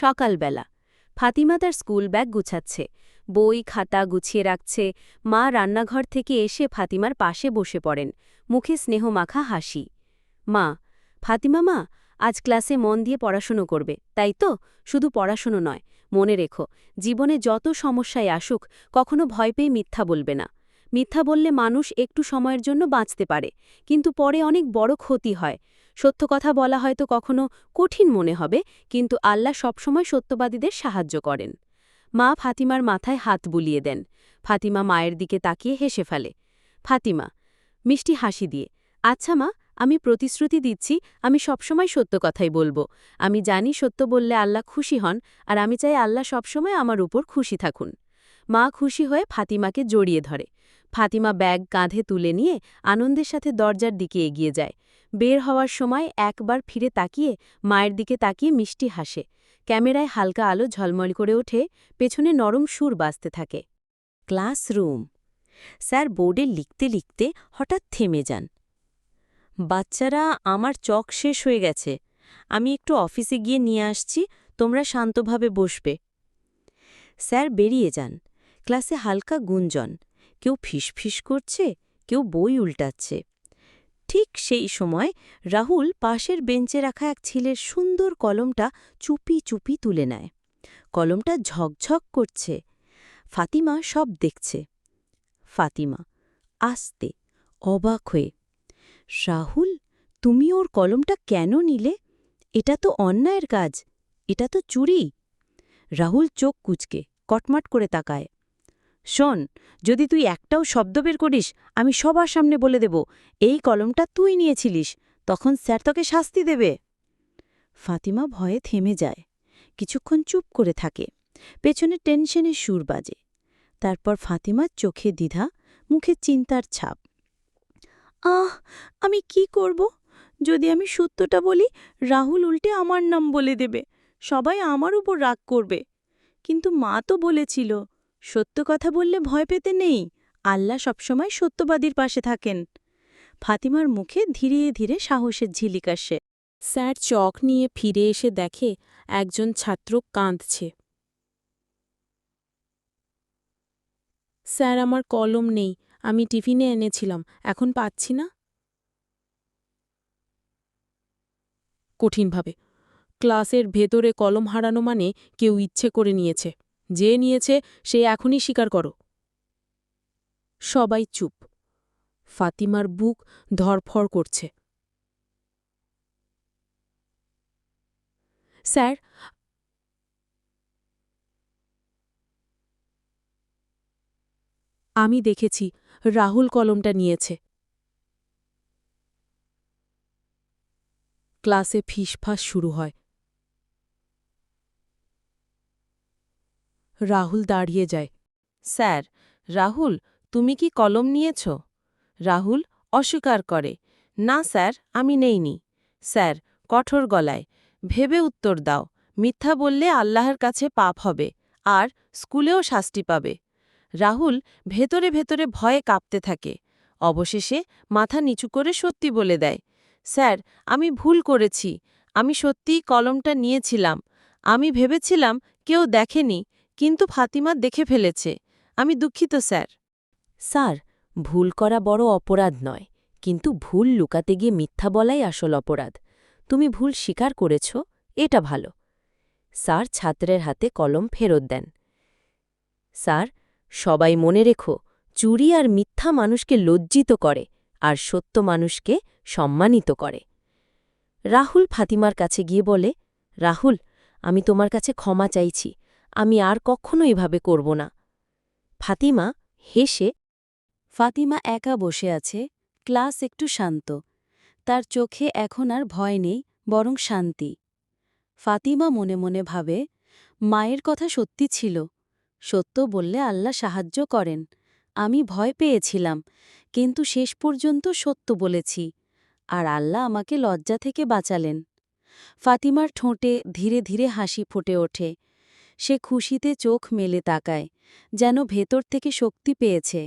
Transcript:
সকালবেলা। ফাতিমা তার school bag গুছাচ্ছে, বই, খাতা গুছিয়ে রাখছে। মা রান্নাঘর থেকে এসে ফাতিমার পাশে বসে পড়েন। মুখে স্নেহমাখা হাসি। মা, ফাতিমা মা, আজ ক্লাসে মন দিয়ে পড়াশুনো করবে, তাই তো? শুধু পড়াশুনো নয়। মনে রেখো, জীবনে যত সমস্যায় আসুক, কখনো ভয় পেয়ে মিথ্যা বলবে না। মিথ্যা বললে মানুষ একটু সময়ের জন্য বাঁচতে পারে, কিন্তু পরে অনেক বড় ক্ষতি হয়। সত্য কথা বলা হয়তো কখনো কঠিন মনে হবে, কিন্তু আল্লাহ সবসময় সত্যবাদীদের সাহায্য করেন। মা ফাতিমার মাথায় হাত বুলিয়ে দেন। ফাতিমা মায়ের দিকে তাকিয়ে হেসে ফেলে। ফাতিমা, মিষ্টি হাসি দিয়ে আচ্ছা মা, আমি প্রতিশ্রুতি দিচ্ছি, আমি সবসময় সত্য কথাই বলব। আমি জানি সত্য বললে আল্লাহ খুশি হন, আর আমি চাই আল্লাহ সবসময় আমার উপর খুশি থাকুন। মা খুশি হয়ে ফাতিমাকে জড়িয়ে ধরে। ফাতিমা ব্যাগ কাঁধে তুলে নিয়ে আনন্দের সাথে দরজার দিকে এগিয়ে যায়। বের হওয়ার সময় একবার ফিরে তাকিয়ে মায়ের দিকে তাকিয়ে মিষ্টি হাসে। ক্যামেরায় হালকা আলো ঝলমল করে ওঠে, পেছনে নরম সুর বাজতে থাকে। ক্লাসরুম। স্যার, বোর্ডে লিখতে লিখতে হঠাৎ থেমে যান। বাচ্চারা, আমার চক শেষ হয়ে গেছে। আমি একটু অফিসে গিয়ে নিয়ে আসছি, তোমরা শান্তভাবে বসবে। স্যার, বেরিয়ে যান। ক্লাসে হালকা গুঞ্জন। কেউ ফিস ফিসফিস করছে, কেউ বই উল্টাচ্ছে। ঠিক সেই সময় রাহুল পাশের বেঞ্চে রাখা এক ছেলের সুন্দর কলমটা চুপি চুপি তুলে নেয়। কলমটা ঝকঝক করছে। ফাতিমা সব দেখছে। ফাতিমা আস্তে, অবাক হয়ে, রাহুল, তুমি ওর কলমটা কেন নিলে? এটা তো অন্যায়ের কাজ, এটা তো চুরি। রাহুল চোখ কুচকে, কটমাট করে তাকায়। শোন, যদি তুই একটাও শব্দ বের করিস, আমি সবার সামনে বলে দেব, এই কলমটা তুই নিয়েছিলিস, তখন স্যার তোকে শাস্তি দেবে। ফাতিমা ভয়ে থেমে যায়, কিছুক্ষণ চুপ করে থাকে, পেছনে টেনশনের সুর বাজে। তারপর ফাতিমার চোখে দ্বিধা, মুখে চিন্তার ছাপ। আহ, আমি কি করব? যদি আমি সত্যটা বলি, রাহুল উল্টে আমার নাম বলে দেবে, সবাই আমার উপর রাগ করবে। কিন্তু মা তো বলেছিল সত্য কথা বললে ভয় পেতে নেই। আল্লাহ সবসময় সত্যবাদীর পাশে থাকেন। ফাতিমার মুখে ধীরে ধীরে সাহসের ঝিলিক আসে। স্যার চক নিয়ে ফিরে এসে দেখে একজন ছাত্র কাঁদছে। স্যার, আমার কলম নেই। আমি টিফিনে এনেছিলাম। এখন পাচ্ছি না? কঠিনভাবে। ক্লাসের ভেতরে কলম হারানো মানে কেউ ইচ্ছে করে নিয়েছে। যে নিয়েছে সে এখনই স্বীকার করো। সবাই চুপ। ফাতিমার বুক ধরফর করছে। স্যার, আমি দেখেছি রাহুল কলমটা নিয়েছে। ক্লাসে ফিসফাস শুরু হয়। রাহুল দাঁড়িয়ে যায়। স্যার, রাহুল, তুমি কি কলম নিয়েছ? রাহুল অস্বীকার করে, না স্যার, আমি নেইনি। স্যার, কঠোর গলায়, ভেবে উত্তর দাও, মিথ্যা বললে আল্লাহর কাছে পাপ হবে, আর স্কুলেও শাস্তি পাবে। রাহুল ভেতরে ভেতরে ভয়ে কাঁপতে থাকে, অবশেষে মাথা নিচু করে সত্যি বলে দেয়, স্যার, আমি ভুল করেছি, আমি সত্যিই কলমটা নিয়েছিলাম, আমি ভেবেছিলাম কেউ দেখেনি কিন্তু ফাতিমা দেখে ফেলেছে। আমি দুঃখিত, স্যার। স্যার, ভুল করা বড় অপরাধ নয়, কিন্তু ভুল লুকাতে গিয়ে মিথ্যা বলাই আসল অপরাধ। তুমি ভুল স্বীকার করেছ, এটা ভালো। স্যার ছাত্রের হাতে কলম ফেরত দেন। স্যার, সবাই মনে রেখো, চুরি আর মিথ্যা মানুষকে লজ্জিত করে, আর সত্য মানুষকে সম্মানিত করে। রাহুল ফাতিমার কাছে গিয়ে বলে, রাহুল, আমি তোমার কাছে ক্ষমা চাইছি আমি আর কখনো এভাবে করব না। ফাতিমা হেসে, ফাতিমা একা বসে আছে, ক্লাস একটু শান্ত। তার চোখে এখন আর ভয় নেই, বরং শান্তি। ফাতিমা মনে মনে ভাবে, মায়ের কথা সত্যি ছিল। সত্য বললে আল্লাহ সাহায্য করেন। আমি ভয় পেয়েছিলাম, কিন্তু শেষ পর্যন্ত সত্য বলেছি। আর আল্লাহ আমাকে লজ্জা থেকে বাঁচালেন। ফাতিমার ঠোঁটে ধীরে ধীরে হাসি ফুটে ওঠে। সে খুশিতে চোখ মেলে তাকায় যেন ভেতর থেকে শক্তি পেয়েছে।